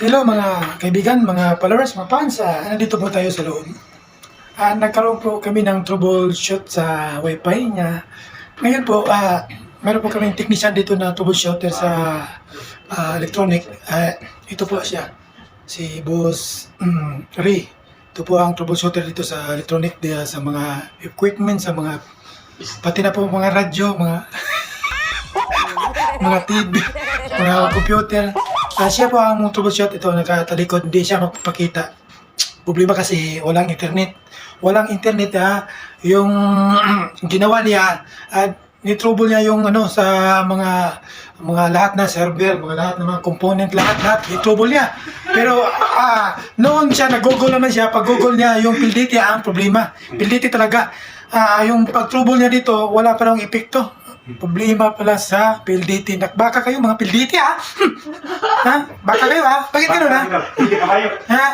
Hello mga kaibigan, mga followers, mga fans. Ah, nandito po tayo sa loob. Ah, nagkaroon po kami ng troubleshoot sa wifi niya. Ngayon po, ah, meron po kaming technician dito na troubleshooter sa ah, electronic. Ah, ito po siya, si Boss um, Ray. Ito po ang troubleshooter dito sa electronic, dia sa mga equipment, sa mga pati na po mga radyo, mga mga TV, mga computer. Ah, siya po ang troubleshoot ito, nakatalikod, hindi siya magpapakita. Problema kasi walang internet. Walang internet ha. Yung ginawa niya, at ni-trouble niya yung ano sa mga mga lahat na server, mga lahat ng mga component, lahat lahat i-trouble niya. Pero ah noon siya nag-google naman siya, pag google niya yung PLDT ang problema. PLDT talaga. Ah, yung pag-trouble niya dito, wala pa raw epekto. Problema pala sa PLDT. Baka kayo mga PLDT ha? ha? Baka kayo ha? Bakit gano'n ha? Kayo. Ha?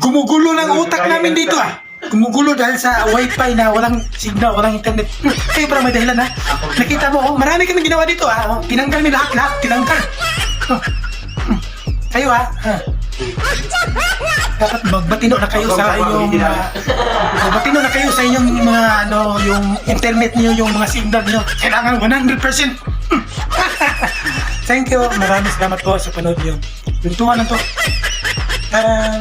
Gumugulo ng utak namin dito ah. Gumugulo dahil sa wifi na walang signal, walang internet. Kayo parang may dahilan ha? Nakita mo, oh, marami kami ginawa dito ah. Oh, Tinanggal mi lahat, lahat, tinanggal. Kayo ha? Ha? Dapat magbatino na kayo sa inyong uh, magbatino na kayo sa inyong mga ano, yung internet niyo, yung mga signal niyo. Kailangan 100%. Hmm. Thank you. Maraming salamat po sa panood niyo. Tuntuhan na to. Ah,